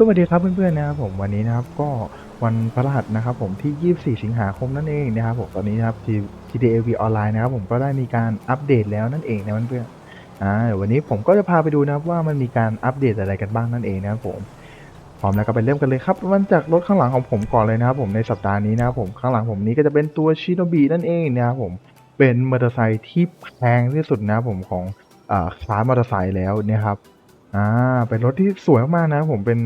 สวัสดีครับเพื่อนๆนะครับผมวันนี้นะครับก็วันพฤหัสนะครับผมที่ 24 สิงหาคมนั่นเองนะครับผมตอนนี้นะครับ GTA V ออนไลน์นะครับผมก็ได้มีการอัปเดตแล้วนั่นเองนะเพื่อนๆอ่าเดี๋ยววันนี้ผมก็จะพาไปดูนะครับว่ามันมีการอัปเดตอะไรกันบ้างนั่นเองนะครับผมพร้อมแล้วก็ไปเริ่มกันเลยครับมันจากรถข้างหลังของผมก่อนเลยนะครับผมในสัปดาห์นี้นะครับผมข้างหลังผมนี้ก็จะเป็นตัวชิโนบินั่นเองนะครับผมเป็นมอเตอร์ไซค์ที่แพงที่สุดนะครับผมของอ่าคลาสมอเตอร์ไซค์แล้วนะครับ อ่า เป็นรถที่สวยมากนะผมเป็น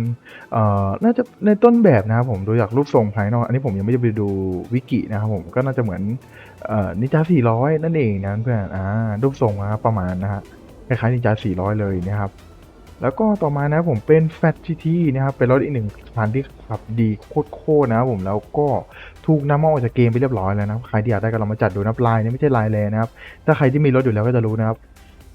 เอ่อ น่าจะในต้นแบบนะครับผมดูจากรูปทรงภายนอก อันนี้ผมยังไม่ได้ไปดูวิกินะครับผม ก็น่าจะเหมือน เอ่อ นิจา400 นั่นเองนะเพื่อน อ่า รูปทรงนะครับประมาณนะฮะ คล้ายๆนิจา400 เลยนะครับ แล้วก็ต่อมานะผมเป็น Fat GT นะครับ เป็นรถอีกหนึ่งคันที่ขับดีโคตรๆนะครับผม แล้วก็ถูกนำมาออกจากเกมไปเรียบร้อยแล้วนะ ใครที่อยากได้ก็ลองมาจัดดูนะลายนี้ไม่ใช่ลายแลนะครับ ถ้าใครที่มีรถอยู่แล้วก็จะรู้นะครับ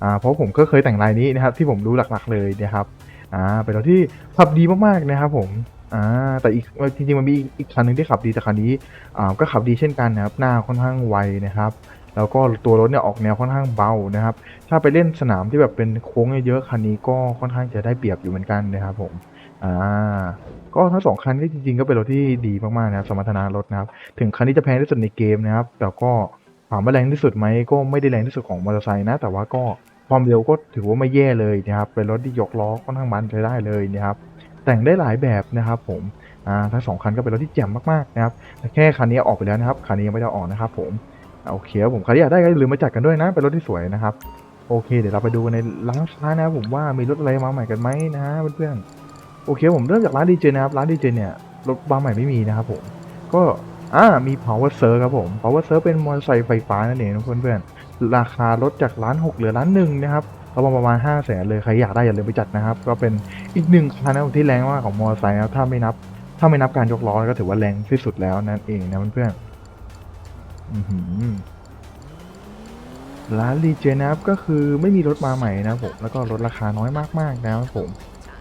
อ่าเพราะผมก็เคยแต่งลายนี้นะครับที่ผมรู้หลักๆเลยนะครับอ่าเป็นรถที่ขับดีมากๆนะครับผมอ่าแต่อีกจริงๆมันมีอีกคันหนึ่งที่ขับดีแต่คันนี้อ่าก็ขับดีเช่นกันนะครับหน้าค่อนข้างไวนะครับ แล้วก็ตัวรถเนี่ยออกแนวค่อนข้างเบานะครับ ถ้าไปเล่นสนามที่แบบเป็นโค้งเยอะๆคันนี้ก็ค่อนข้างจะได้เปรียบอยู่เหมือนกันนะครับผมอ่าก็ทั้งสองคันก็จริงๆก็เป็นรถที่ดีมากๆนะครับสมรรถนะรถนะครับ ถึงคันนี้จะแพงที่สุดในเกมนะครับแต่ก็ ถามว่าแรงที่สุดไหมก็ไม่ได้แรงที่สุดของมอเตอร์ไซค์นะ แต่ว่าก็ความเร็วก็ถือว่าไม่แย่เลยนะครับเป็นรถที่ยกล้อค่อนข้างมันใช้ได้เลยนะครับแต่งได้หลายแบบนะครับผมอ่าทั้งสองคันก็เป็นรถที่แจ่มมากๆนะครับแต่แค่คันนี้ออกไปแล้วนะครับคันนี้ยังไม่ได้ออกนะครับผมอ่าโอเคครับผมใครที่อยากได้ก็อย่าลืมมาจัดกันด้วยนะเป็นรถที่สวยนะครับโอเค เดี๋ยวเราไปดูในร้านค้านะครับผมว่ามีรถอะไรมาใหม่กันไหมนะเพื่อนๆโอเคผมเริ่มจากร้านดีเจนะครับร้านดีเจเนี่ยรถมาใหม่ไม่มีนะครับผมก็ อ่ามี power surf ครับผม power surf เป็นมอเตอร์ไซค์ไฟฟ้านั่นเองนะเพื่อนๆ ราคาลดจากล้านหกเหลือล้านหนึ่งนะครับก็ประมาณ5 0 0แสนเลย ใครอยากได้อย่าลืมไปจัดนะครับ ก็เป็นอีกหนึ่งคันนะที่แรงมากของมอเตอร์ไซค์นะถ้าไม่นับ ถ้าไม่นับการยกล้อก็ถือว่าแรงที่สุดแล้วนั่นเองนะเพื่อนๆอื้อหือร้านรีเจนะครับก็คือไม่มีรถมาใหม่นะผมแล้วก็ลดราคาน้อยมากๆนะครับผม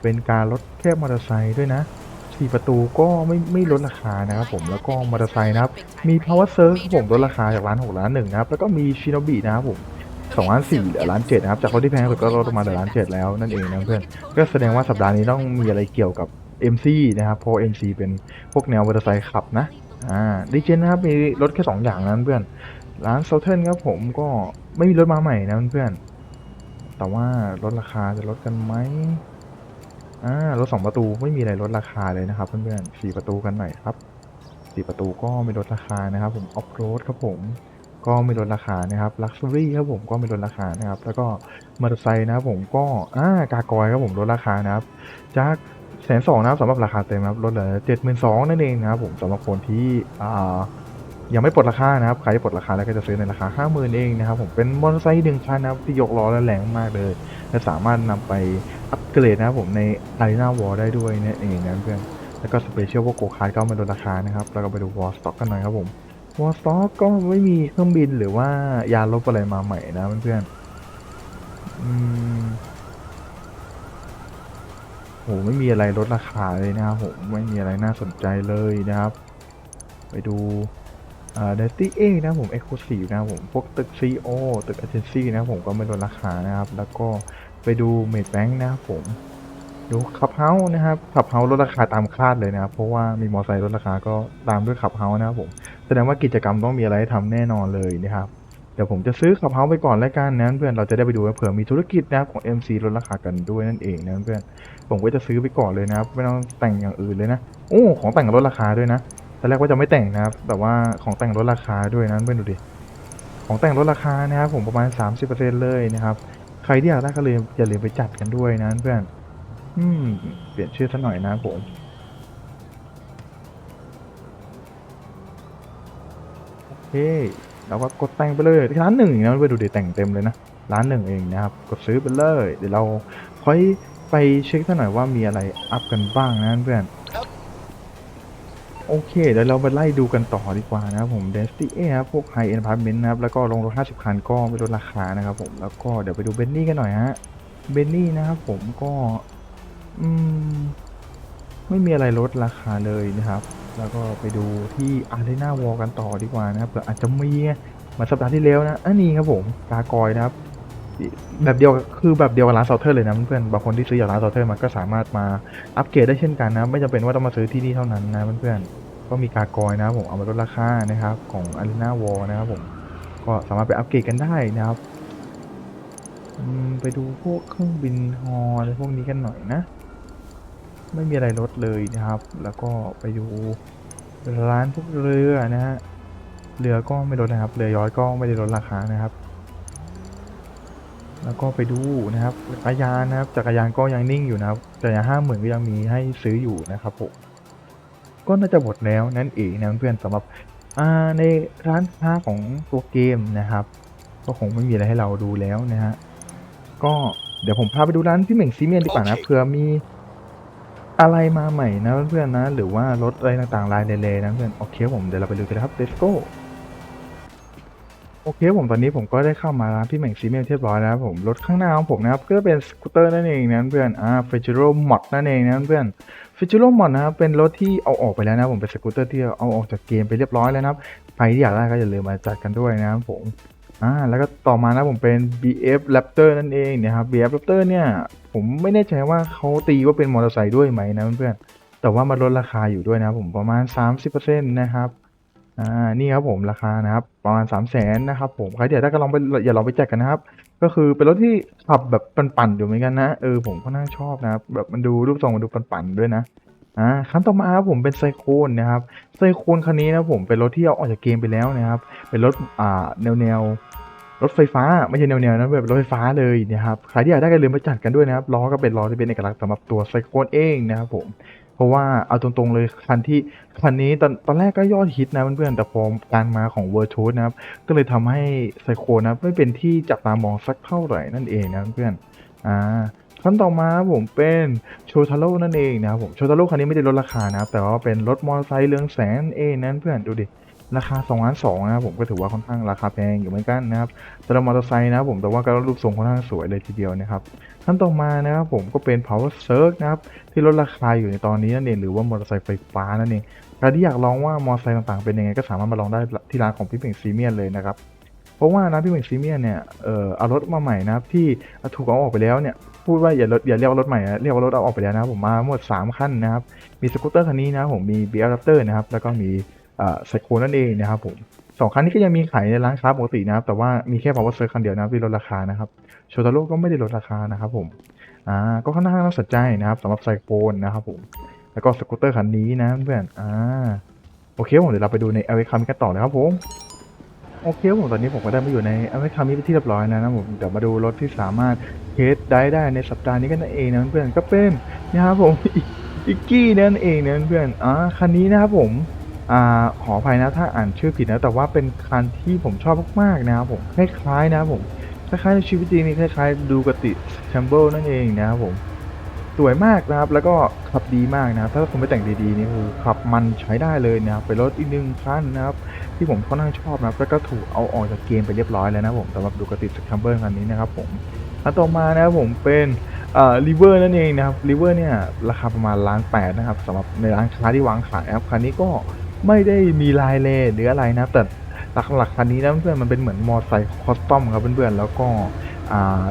เป็นการลดแค่มอเตอร์ไซค์ด้วยนะ สี่ประตูก็ไม่ไม่ลดราคานะครับผมแล้วก็มอเตอร์ไซค์นะครับ มี power surf ครับผมลดราคาจากร้านหกล้านหนึ่งนะครับแล้วก็มีชิโนบินะครับผมสองล้านสี่เหลือล้านเจ็ดนะครับจากรถที่แพงสุดก็ลดลงมาเหลือล้านเจ็ดแล้วนั่นเองนะเพื่อนก็แสดงว่าสัปดาห์นี้ต้องมีอะไรเกี่ยวกับ MC นะครับเพราะ MC เป็นพวกแนวมอเตอร์ไซค์ขับนะอ่าดิเจนนะครับมีรถแค่สองอย่างนั้นเพื่อนร้านโซาเทิร์นครับผมก็ไม่มีรถมาใหม่นะเพื่อนแต่ว่าลดราคาจะลดกันไหม อ่ารถสองประตูไม่มีอะไรลดราคาเลยนะครับ เพื่อนๆสี่ประตูกันหน่อยครับสี่ประตูก็ไม่ลดราคานะครับ ผมออฟโรดครับผมก็ไม่ลดราคานะครับลักซ์รี่ครับผมก็ไม่ลดราคานะครับ แล้วก็มอเตอร์ไซค์นะครับผมก็อ่ากากอยครับผมลดราคานะครับ จากแสนสองนะครับสำหรับราคาเต็มครับลดเหลือเจ็ดหมื่นสองนั่นเองนะครับผมสำหรับคนที่อ่า ยังไม่ปลดราคานะครับ ใครที่ปลดราคาแล้วก็จะซื้อในราคาห้าหมื่นเองนะครับ ผมเป็นมอเตอร์ไซค์หนึ่งคันนะครับ ที่ยกล้อและแรงมากเลย และสามารถนำไปอัปเกรดนะครับผมใน Arena War ได้ด้วยนี่ยเองนะเพื่อน แล้วก็สเปเชียลพวกโกคาร์ก็มาลดราคานะครับ แล้วก็ไปดู War Stock กันหน่อยครับผม War Stock ก็ไม่มีเครื่องบินหรือว่ายานลบอะไรมาใหม่นะเพื่อนๆอืมโหไม่มีอะไรลดราคาเลยนะครับผมไม่มีอะไรน่าสนใจเลยนะครับ ไปดู อ่าเดตี้เอนะผม Exclusive นะผมพวกตึก CO ตึก Agency นะครับผมก็ไม่ลดราคานะครับ แล้วก็ไปดูเมดแบงค์นะครับผมดูขับเฮาส์นะครับขับเฮาส์ลดราคาตามคาดเลยนะครับ เพราะว่ามีมอเตอร์ไซค์ลดราคาก็ตามด้วยขับเฮาส์นะครับผมแสดงว่ากิจกรรมต้องมีอะไรให้ทำแน่นอนเลยนะครับเดี๋ยวผมจะซื้อขับเฮาส์ไปก่อนแล้วกันนะเพื่อนเราจะได้ไปดูเผื่อมีธุรกิจนะครับของ MC ลดราคากันด้วยนั่นเองนะเพื่อนผมก็จะซื้อไปก่อนเลยนะครับไม่ต้องแต่งอย่างอื่นเลยนะโอ้ของแต่งลดราคาด้วยนะ ตอนแรกว่าจะไม่แต่งนะครับ แต่ว่าของแต่งลดราคาด้วยนะเพื่อนดูดิ ของแต่งลดราคานะครับผมประมาณ 30%เลยนะครับ ใครที่อยากได้ก็เลยอย่าลืมไปจัดกันด้วยนะเพื่อน อืม เปลี่ยนชื่อซะหน่อยนะผมโอเคเราก็กดแต่งไปเลยร้านหนึ่งนะไปดูดิแต่งเต็มเลยนะร้านหนึ่งเองนะครับ กดซื้อไปเลย เดี๋ยวเราค่อยไปเช็คซะหน่อยว่ามีอะไรอัพกันบ้างนะเพื่อน โอเคเดี๋ยวเราไปไล่ดูกันต่อดีกว่านะครับผม d e s t i a ครับพวก High End Apartment นะครับ แล้วก็ลงรถ 50 คันก็ไม่ลดราคานะครับผมแล้วก็เดี๋ยวไปดูเบนนี่กันหน่อยฮะเบนนี่นะครับผมก็อืมไม่มีอะไรลดราคาเลยนะครับ แล้วก็ไปดูที่ Arena War กันต่อดีกว่านะครับเผื่ออาจจะมีไงเหมือนสัปดาห์ที่แล้วนะอันนี้ครับผมกากอยนะครับ แบบเดียวคือแบบเดียวกับร้านเซาเทอร์เลยนะเพื่อนๆบางคนที่ซื้อจากร้านเซาเทอร์มันก็สามารถมาอัปเกรดได้เช่นกันนะ ไม่จำเป็นว่าต้องมาซื้อที่นี่เท่านั้นนะเพื่อนๆก็มีกากอยนะผมเอามาลดราคานะครับของ Arena War นะครับผมก็สามารถไปอัปเกรดกันได้นะครับไปดูพวกเครื่องบินฮออะไรพวกนี้กันหน่อยนะ ไม่มีอะไรลดเลยนะครับ แล้วก็ไปดูร้านพวกเรือนะฮะเรือก็ไม่ลดนะครับเรือยอชต์ก็ไม่ได้ลดราคานะครับ แล้วก็ไปดูนะครับจักรยานนะครับจักรยานก็ยังนิ่งอยู่นะครับจักรยานห้าหมื่นก็ยังมีให้ซื้ออยู่นะครับผมก็น่าจะหมดแล้วนั่นเองนะเพื่อนสำหรับในร้านค้าของตัวเกมนะครับ ก็คงไม่มีอะไรให้เราดูแล้วนะฮะก็เดี๋ยวผมพาไปดูร้านพี่เหม่งซีเมนต์ดีกว่านะเผื่อมีอะไรมาใหม่นะเพื่อนๆนะ หรือว่ารถอะไรต่างๆลายเลๆนะเพื่อนโอเคผมเดี๋ยวเราไปดูกันครับ let's go โอเคผมตอนนี้ผมก็ได้เข้ามาร้านพี่เหม่งซีเมนต์เรียบร้อยแล้วผมรถข้างหน้าของผมนะครับก็จะเป็นสกูตเตอร์นั่นเองนะเพื่อนอ่าเฟจิโร่มอดนั่นเองนะเพื่อนเฟจิโร่มอดนะครับเป็นรถที่เอาออกไปแล้วนะผมเป็นสกูตเตอร์ที่เอาออกจากเกมไปเรียบร้อยแล้วนะครับใครที่อยากได้ก็อย่าลืมมาจัดกันด้วยนะครับผมอ่าแล้วก็ต่อมานะผมเป็น BF Raptor นั่นเองนะครับ BF Raptor เนี่ยผมไม่แน่ใจว่าเขาตีว่าเป็นมอเตอร์ไซค์ด้วยไหมนะเพื่อนแต่ว่ามันลดราคาอยู่ด้วยนะครับผมประมาณ 30%นะครับ อ่านี่ครับผมราคานะครับ ประมาณ 3 0 0แสนนะครับผมใครอยากได้ก็ลองไปอย่าลองไปแจกกันนะครับ ก็คือเป็นรถที่ขับแบบปั่นๆอยู่เหมือนกันนะเออผมก็น่าชอบนะครับแบบมันดูรูปทรงมันดูปั่นๆด้วยนะอ่าคันต่อมาครับผมเป็นไซโคนนะครับไซโคนคันนี้นะผมเป็นรถที่เอาออกจากเกมไปแล้วนะครับ เป็นรถอ่าแนวแนวๆรถไฟฟ้าไม่ใช่แนวแนวๆนะแบบรถไฟฟ้าเลยนะครับใครที่อยากได้ก็ลืมไปจัดกันด้วยนะครับล้อก็เป็นล้อที่เป็นเอกลักษณ์สำหรับตัวไซโคนเองนะครับผม เพราะว่าเอาตรงๆเลยคันที่คันนี้ตอนตอนแรกก็ยอดฮิตนะเพื่อนๆแต่พอการมาของเวอร์ชูนะครับ ก็เลยทำให้ไซโคนะไม่เป็นที่จับตามองสักเท่าไหร่นั่นเองนะเพื่อนอ่าขั้นต่อมาผมเป็นโชทาโร่นั่นเองนะครับผมโชทาโร่คันนี้ไม่ได้ลดราคานะครับแต่ว่าเป็นรถมอเตอร์ไซค์เรืองแสงเองนั่นเพื่อนดูดิ ราคา2ล้าน2นะครับผมก็ถือว่าค่อนข้างราคาแพงอยู่เหมือนกันนะครับสำหรับมอเตอร์ไซค์นะครับผมแต่ว่าก็รูปทรงค่อนข้างสวยเลยทีเดียวนะครับขั้นต่อมานะครับผมก็เป็น power surge นะครับที่ลดราคาอยู่ในตอนนี้นั่นเองหรือว่ามอเตอร์ไซค์ไฟฟ้านั่นเองใครที่อยากลองว่ามอเตอร์ไซค์ต่างๆเป็นยังไงก็สามารถมาลองได้ที่ร้านของพี่เป่งซีเมียนเลยนะครับเพราะว่าร้านพี่เป่งซีเมียนเนี่ยเอ่อเอารถมาใหม่นะครับที่ถูกเอาออกไปแล้วเนี่ยพูดว่าอย่ารถอย่าเรียกว่ารถใหม่นะเรียกว่ารถเอาออกไปแล้วนะครับผมมาหมด3คันนะครับมีสกูตเตอร์คันนี้นะครับผมมี b บี r รัปเตอร์นะครับแล้วก็มี ไซโคนั่นเองนะครับผมสองคันนี้ก็ยังมีขายในร้านค้าปกตินะครับ แต่ว่ามีแค่ power surge คันเดียวนะครับที่ลดราคานะครับโชตาโร่ก็ไม่ได้ลดราคานะครับผมอ่าก็ค่อนข้างน่าสนใจนะครับสำหรับไซโคนนะครับผมแล้วก็สกูตเตอร์คันนี้นะเพื่อนอ่าโอเคผมเดี๋ยวเราไปดูในเอเวคามิกันต่อเลยครับผมโอเคผมตอนนี้ผมก็ได้มาอยู่ในเอเวคามิที่เรียบร้อยแล้วนะผมเดี๋ยวมาดูรถที่สามารถเทสได้ได้ในสัปดาห์นี้กันนั่นเองนะเพื่อนก็เป็นนะครับผมอิกกี้นั่นเองนะเพื่อนอ่าคันนี้นะครับผม อ่าขออภัยนะถ้าอ่านชื่อผิดนะแต่ว่าเป็นคันที่ผมชอบมากๆนะครับผมคล้ายๆนะครับผมคล้ายๆในชีวิตจริงนี่คล้ายๆดูกติแชมเบิลนั่นเองนะครับผมสวยมากนะครับแล้วก็ขับดีมากนะครับถ้าคุณไปแต่งดีๆนี่คือขับมันใช้ได้เลยนะครับเป็นรถอีกหนึ่งคันนะครับที่ผมค่อนข้างชอบนะครับแล้วก็ถูกเอาออกจากเกมไปเรียบร้อยแล้วนะครับผมสำหรับดูกติแชมเบิลคันนี้นะครับผมคันต่อมานะครับผมเป็นเอ่อริเวอร์นั่นเองนะครับริเวอร์เนี่ยราคาประมาณล้านแปดนะครับสำหรับในร้านค้าที่วางขายนะครับคันนี้ก็ ไม่ได้มีลายเลหรืออะไรนะแต่หลักๆคันนี้นะเพื่อนๆมันเป็นเหมือนมอไซค์คอสตอมครับเพื่อนๆแล้วก็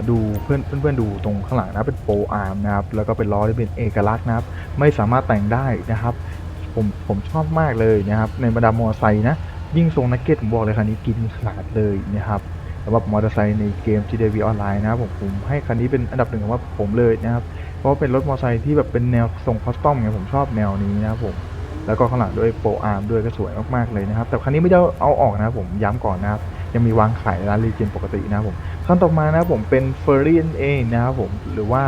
ดูเพื่อนเพื่อนๆดูตรงข้างหลังนะเป็นโปรอาร์มนะครับแล้วก็เป็นล้อที่เป็นเอกลักษณ์นะครับ ไม่สามารถแต่งได้นะครับ ผมผมชอบมากเลยนะครับ ในบรรดามอไซค์นะยิ่งทรงนักเก็ตผมบอกเลยคันนี้กินขาดเลยนะครับสำหรับมอเตอร์ไซค์ในเกม GTA V Online นะครับผมผมให้คันนี้เป็นอันดับหนึ่งของว่าผมเลยนะครับ เพราะว่าเป็นรถมอเตอร์ไซค์ที่แบบเป็นแนวทรงคอสตอมไงผมชอบแนวนี้นะครับผม แล้วก็ข้างหลังด้วยโปรอาร์มด้วยก็สวยมากๆเลยนะครับ แต่คันนี้ไม่ได้เอาออกนะครับผมย้ำก่อนนะครับยังมีวางขายในร้านรีเจนปกตินะครับผมขั้นต่อมานะครับผมเป็นเฟอร์รี่นเองนะครับผมหรือว่า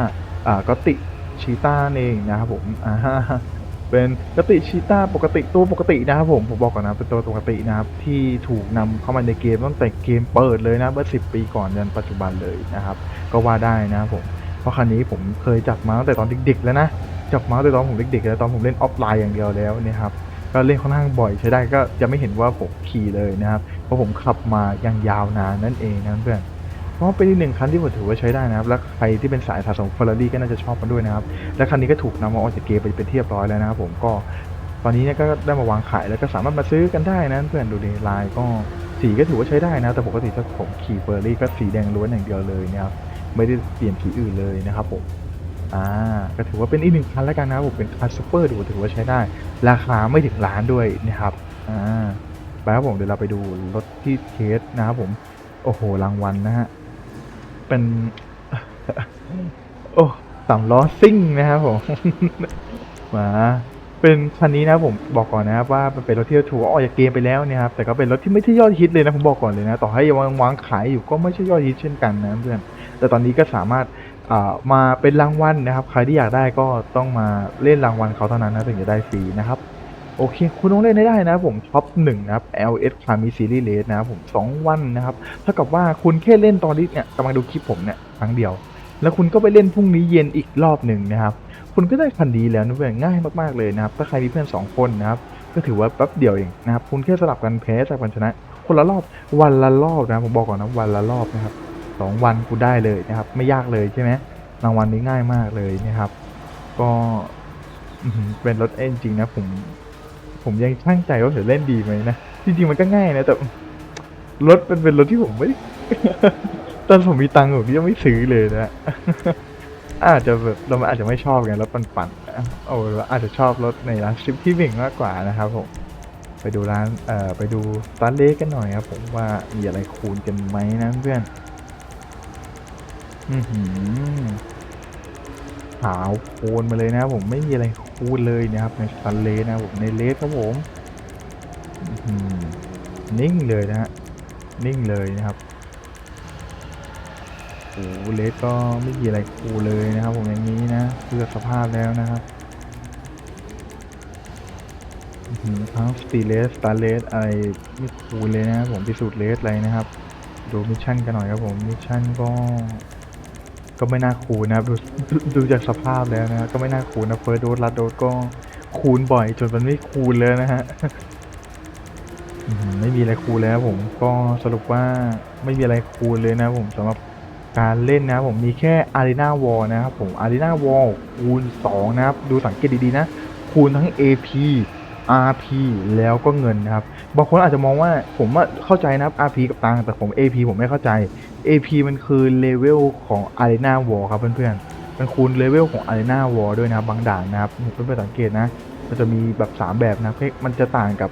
อ่ากติชีต้าเองนะครับผมอ่าเป็นกติชีต้าปกติตัวปกตินะครับผมผมบอกก่อนนะเป็นตัวปกตินะครับที่ถูกนำเข้ามาในเกมตั้งแต่เกมเปิดเลยนะเมื่อ10ปีก่อนจนปัจจุบันเลยนะครับ ก็ว่าได้นะครับผมเพราะคันนี้ผมเคยจับมาตั้งแต่ตอนเด็กๆแล้วนะ จับมาสแต่ตอนผมเด็กๆแล้วตอนผมเล่นออฟไลน์อย่างเดียวแล้วนะครับก็เล่นค่อนข้างบ่อยใช้ได้ก็จะไม่เห็นว่าผมขี่เลยนะครับ เพราะผมขับมาอย่างยาวนานนั่นเองนะเพื่อนเพราะเป็นอีกหนึ่งคันที่ผมถือว่าใช้ได้นะครับ และใครที่เป็นสายสะสมเฟอร์รารี่ก็น่าจะชอบมันด้วยนะครับ และคันนี้ก็ถูกนำมาออกจากเกมไปเป็นที่เรียบร้อยแล้วนะครับผมก็ตอนนี้เนี่ยก็ได้มาวางขายแล้วก็สามารถมาซื้อกันได้นะเพื่อนดูดีลายก็สีก็ถือว่าใช้ได้นะ แต่ปกติถ้าผมขี่เฟอร์รี่ก็สีแดงล้วนอย่างเดียวเลยนะครับไม่ได้เปลี่ยนสีอื่นเลยนะครับผม อ่าก็ถือว่าเป็นอีกหนึ่งคันแล้วกันนะครับผมเป็นคันซูเปอร์ดูถือว่าใช้ได้ ราคาไม่ถึงล้านด้วยนะครับอ่าไปครับผมเดี๋ยวเราไปดูรถที่เทสนะครับผม โอ้โหรางวัลนะฮะเป็นโอ้สามล้อซิ่งนะครับผมมาเป็นคันนี้นะผมบอกก่อนนะครับว่าเป็นรถที่ถูกออกจากเกมไปแล้วนี่ครับแต่ก็เป็นรถที่ไม่ใช่ยอดฮิตเลยนะผมบอกก่อนเลยนะต่อให้ยังวางขายอยู่ก็ไม่ใช่ยอดฮิตเช่นกันนะเพื่อนแต่ตอนนี้ก็สามารถ มาเป็นรางวัลนะครับ ใครที่อยากได้ก็ต้องมาเล่นรางวัลเขาเท่านั้นนะถึงจะได้ฟรีนะครับโอเค คุณต้องเล่นได้ได้นะผมท็อปหนึ่งนะครับ LS คามีซีรีส์เลสนะครับผมสองวันนะครับเท่ากับว่าคุณแค่เล่นตอนนี้เนี่ยกำลังดูคลิปผมเนี่ยครั้งเดียว แล้วคุณก็ไปเล่นพรุ่งนี้เย็นอีกรอบหนึ่งนะครับ คุณก็ได้คันดีแล้วนะเพื่อนง่ายมากๆเลยนะครับ ถ้าใครมีเพื่อนสองคนนะครับ ก็ถือว่าแป๊บเดียวเองนะครับ คุณแค่สลับกันแพ้จากกันชนะ คนละรอบวันละรอบนะผมบอกก่อนนะวันละรอบนะครับ สองวันคุณได้เลยนะครับ ไม่ยากเลยใช่ไหมรางวัลนี้ง่ายมากเลยนะครับ ก็เป็นรถเอ็นจริงนะผม ผมยังช่างใจว่าจะเล่นดีไหมนะจริงๆมันก็ง่ายนะแต่รถเป็นเป็นรถที่ผมไม่ตอนผมมีตังค์ผมยังไม่ซื้อเลยนะอาจจะแบบเราอาจจะไม่ชอบไงรถปั่นๆโอ้เราอาจจะชอบรถในร้านชิปที่หนึ่งมากกว่านะครับผมไปดูร้านเอ่อไปดูร้านเล็กกันหน่อยครับผมว่ามีอะไรคูณกันไหมนะเพื่อน อือหือขาวโคนมาเลยนะครับผมไม่มีอะไรคูณเลยนะครับ ในซันเลสนะครับผมในเลสครับผมนิ่งเลยนะฮะนิ่งเลยนะครับโอ้เลสก็ไม่มีอะไรคูลเลยนะครับ ผมอย่างนี้นะเพื่อสภาพแล้วนะครับอื้อหือทั้งสตีเลสสตาร์เลสอะไรไม่คูลเลยนะครับผมพิสูจน์เลสอะไรนะครับ ดูมิชชั่นกันหน่อยครับผมมิชชั่นก็ ก็ไม่น่าคูนะครับดูดูจากสภาพแล้วนะก็ไม่น่าคูนะเฟิร์สโดสลัดโดสก็คูณบ่อยจนมันไม่คูลเลยนะฮะไม่มีอะไรคูลเลยนะครับผมก็สรุปว่าไม่มีอะไรคูลเลยนะผมสำหรับการเล่นนะผมมีแค่ Arena Wall นะครับผม Arena Wall คูณ2นะครับดูสังเกตดีๆนะคูณทั้ง AP RP แล้วก็เงินนะครับ บางคนอาจจะมองว่าผมว่าเข้าใจนะครับ RP กับตังแต่ผม AP ผมไม่เข้าใจ AP มันคือเลเวลของ Arena Wall ครับเพื่อนๆ มันคูณเลเวลของ Arena Wall ด้วยนะครับบางด่านนะครับเพื่อนๆสังเกตนะ มันจะมีแบบ 3 แบบนะมันจะต่างกับ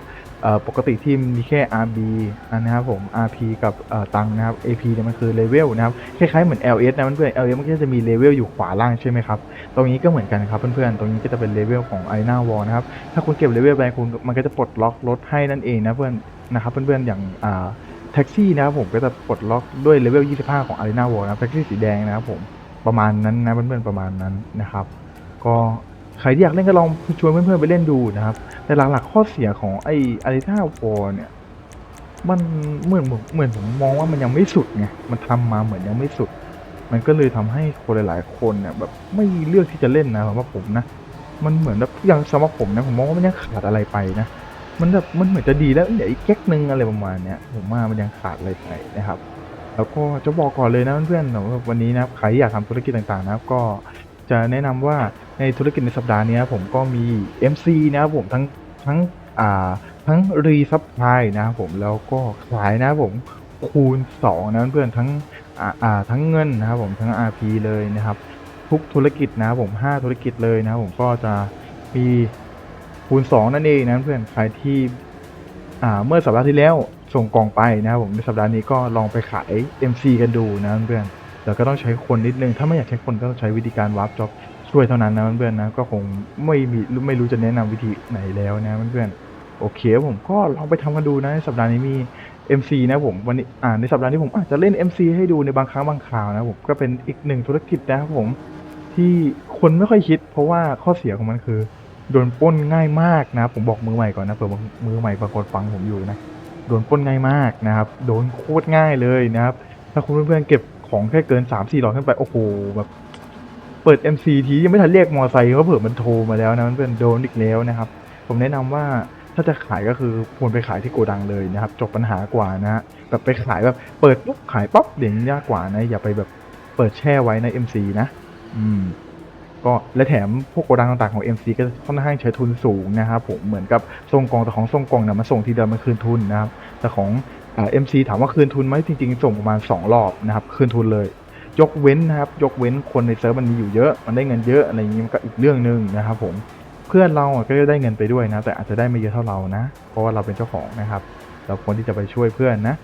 ปกติที่มีแค่ RB นะครับผม RP กับตังนะครับ AP เนี่ยมันคือเลเวลนะครับคล้ายๆเหมือน LS นะเพื่อนๆ LS มันก็จะมีเลเวลอยู่ขวาล่างใช่ไหมครับ ตรงนี้ก็เหมือนกันครับเพื่อนๆ ตรงนี้ก็จะเป็นเลเวลของ Arena Wall นะครับ ถ้าคุณเก็บเลเวลไปคุณมันก็จะปลดล็อกรถให้นั่นเองนะเพื่อนนะครับเพื่อนๆอย่างแท็กซี่นะครับผมก็จะปลดล็อกด้วยเลเวล 25 ของ Arena Wall นะครับแท็กซี่สีแดงนะครับผมประมาณนั้นนะเพื่อนๆประมาณนั้นนะครับ ก็ ใครที่อยากเล่นก็ลองชวนเพื่อนๆไปเล่นดูนะครับ แต่หลักๆข้อเสียของไอ้อาริท่าโฟเนี่ย มันเหมือนเหมือนผมมองว่ามันยังไม่สุดไง มันทำมาเหมือนยังไม่สุด มันก็เลยทำให้คนหลาย ๆ คนเนี่ยแบบไม่เลือกที่จะเล่นนะสำหรับผมนะ มันเหมือนแบบย่างสำหรับผมนะผมมองว่ามันยังขาดอะไรไปนะ มันแบบมันเหมือนจะดีแล้วเดี๋ยวอีกแก๊กนึงอะไรประมาณเนี้ยผมว่ามันยังขาดอะไรไปนะครับแล้วก็จะบอกก่อนเลยนะเพื่อนๆสำหรับวันนี้นะครับใครอยากทำธุรกิจต่างๆนะครับ ก็จะแนะนำว่า ในธุรกิจในสัปดาห์นี้ผมก็มี MC นะครับผมทั้งทั้งอ่าทั้งรีซัพพลายนะครับผมแล้วก็ขายนะครับผมคูณ2นะเพื่อนทั้งอ่าอ่าทั้งเงินนะครับผมทั้ง RP เลยนะครับ ทุกธุรกิจนะครับผม 5 ธุรกิจเลยนะครับผมก็จะมีคูณ 2 นั่นเองนะเพื่อนใครที่อ่าเมื่อสัปดาห์ที่แล้วส่งกล่องไปนะครับผมในสัปดาห์นี้ก็ลองไปขาย MC กันดูนะเพื่อนแต่ก็ต้องใช้คนนิดนึง ถ้าไม่อยากใช้คนก็ต้องใช้วิธีการวาร์ปจ็อบ ช่วยเท่านั้นนะเพื่อนๆนะก็คงไม่มีไม่รู้จะแนะนำวิธีไหนแล้วนะเพื่อนๆโอเคผมก็ลองไปทำกันดูนะในสัปดาห์นี้มี MC นะผมวันนี้อ่าในสัปดาห์นี้ผมอาจจะเล่น MC ให้ดูในบางครั้งบางคราวนะผมก็เป็นอีกหนึ่งธุรกิจนะครับผมที่คนไม่ค่อยคิด เพราะว่าข้อเสียของมันคือโดนป้นง่ายมากนะผมบอกมือใหม่ก่อนนะเผื่อมือใหม่บางคนฟังผมอยู่นะโดนป้นง่ายมากนะครับ โดนโคตรง่ายเลยนะครับ ถ้าคุณเพื่อนๆเก็บของแค่เกิน 3 4 0 0ขึ้นไป โอ้โห แบบ เปิด MC ทียังไม่ทันเรียกมอไซค์เขาเผื่อมันโทรมาแล้วนะเพื่อนโดนอีกแล้วนะครับ ผมแนะนำว่าถ้าจะขายก็คือควรไปขายที่โกดังเลยนะครับ จบปัญหากว่านะฮะแบบไปขายแบบเปิดปุ๊บขายปั๊บเดี๋ยวยากกว่านะอย่าไปแบบเปิดแช่ไว้ใน MC นะ อืมก็และแถมพวกโกดังต่างๆของ MC ก็ค่อนข้างใช้ทุนสูงนะครับผมเหมือนกับส่งกล่องแต่ของส่งกล่องเนี่ยมันส่งทีเดียวมันคืนทุนนะครับแต่ของอ่า MC ถามว่าคืนทุนไหมจริงๆ ส่งประมาณ 2 รอบนะครับคืนทุนเลย ยกเว้นนะครับ ยกเว้นคนในเซิร์ฟมันมีอยู่เยอะ มันได้เงินเยอะอะไรอย่างนี้มันก็อีกเรื่องหนึ่งนะครับผม เพื่อนเราก็จะได้เงินไปด้วยนะ แต่อาจจะได้ไม่เยอะเท่าเรานะ เพราะว่าเราเป็นเจ้าของนะครับ เราควรที่จะไปช่วยเพื่อนนะ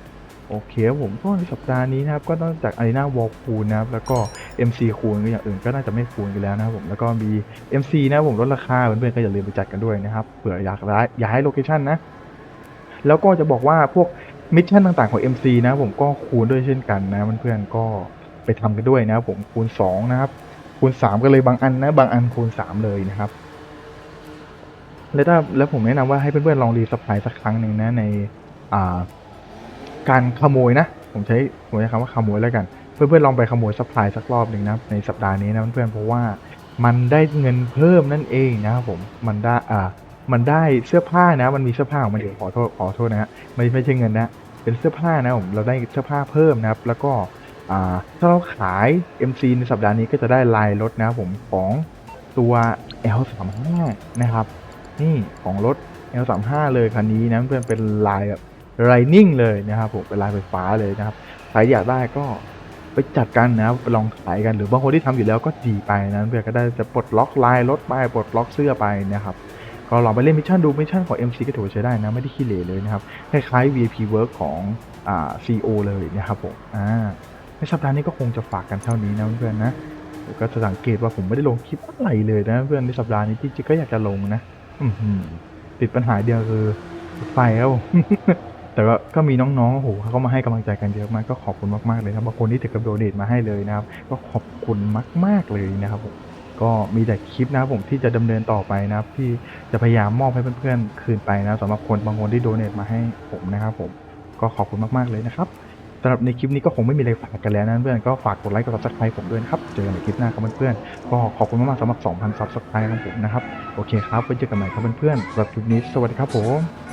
โอเคผมก็ในสัปดาห์นี้นะครับ ก็นอกจากอารีนาวอลคูลนะครับ แล้วก็ MC คูลก็อย่างอื่นก็น่าจะไม่คูลกันแล้วนะครับผม แล้วก็มี MC นะครับผมลดราคาเพื่อนๆก็อย่าลืมไปจัดกันด้วยนะครับ เผื่ออยากได้ย้ายโลเคชั่นนะ แล้วก็จะบอกว่าพวกมิชชั่นต่างๆของ MC นะผมก็คูณด้วยเช่นกันนะเพื่อนๆก็ ไปทำกันด้วยนะครับผมคูณ 2 นะครับ คูณ 3 กันเลยบางอันนะบางอันคูณ 3 เลยนะครับ แล้วถ้าแล้วผมแนะนำว่าให้เพื่อนๆลองรีสปายสักครั้งหนึ่งนะในอ่าการขโมยนะ ผมใช้ผมใช้คำว่าขโมยแล้วกัน เพื่อนๆลองไปขโมยซัพพลายสักรอบหนึ่งนะในสัปดาห์นี้นะเพื่อนๆเพราะว่ามันได้เงินเพิ่มนั่นเองนะครับผมมันได้อ่ามันได้เสื้อผ้านะ มันมีเสื้อผ้าของมันอยู่ขอโทษขอโทษนะฮะไม่ไม่ใช่เงินนะ เป็นเสื้อผ้านะผมเราได้เสื้อผ้าเพิ่มนะครับ แล้วก็ ถ้าเราขาย MC ในสัปดาห์นี้ก็จะได้ลายรถนะครับผมของตัว L35 นะครับ นี่ของรถ L35 เลยคันนี้นะเพื่อนเป็นลายแบบ Lightning เลยนะครับผมเป็นลายไฟฟ้าเลยนะครับใครอยากได้ก็ไปจัดกันนะครับไปลองขายกันหรือบางคนที่ทำอยู่แล้วก็ดีไปนะเพื่อนก็ได้จะปลดล็อกลายรถไปปลดล็อกเสื้อไปนะครับก็ลองไปเล่นมิชชั่นดูมิชชั่นของ MC ก็ถือว่าใช้ได้นะไม่ได้ขี้เหร่เลยนะครับคล้ายๆ VIP work ของอ่า CO เลยนะครับผมอ่า ในสัปดาห์นี้ก็คงจะฝากกันเท่านี้นะเพื่อนนะก็จะสังเกตว่าผมไม่ได้ลงคลิปอะไรเลยนะเพื่อนในสัปดาห์นี้จริงๆก็อยากจะลงนะอืติดปัญหาเดียวคือไฟครับผมแต่ก็ก็มีน้องๆโอ้โหเขาก็มาให้กำลังใจกันเยอะมากก็ขอบคุณมากๆเลยนะครับางคนที่ถึงกับโดเนทมาให้เลยนะครับ ก็ขอบคุณมาก ๆเลยนะครับผมก็มีแต่คลิปนะครับผมที่จะดำเนินต่อไปนะครับ ที่จะพยายามมอบให้เพื่อนๆคืนไปนะสำหรับคนบางคนที่โดเนทมาให้ผมนะครับผมก็ขอบคุณมากๆเลยนะครับ สำหรับในคลิปนี้ก็คงไม่มีอะไรฝากกันแล้วนะเพื่อนก็ฝากกดไลค์กดซับสไครป์ผมด้วยนะครับ เจอกันในคลิปหน้าครับเพื่อนๆก็ขอบคุณมากๆสำหรับ 2,000ซับสไครป์ของผมนะครับ โอเคครับไว้เจอกันใหม่ครับเพื่อนๆสำหรับคลิปนี้สวัสดีครับผม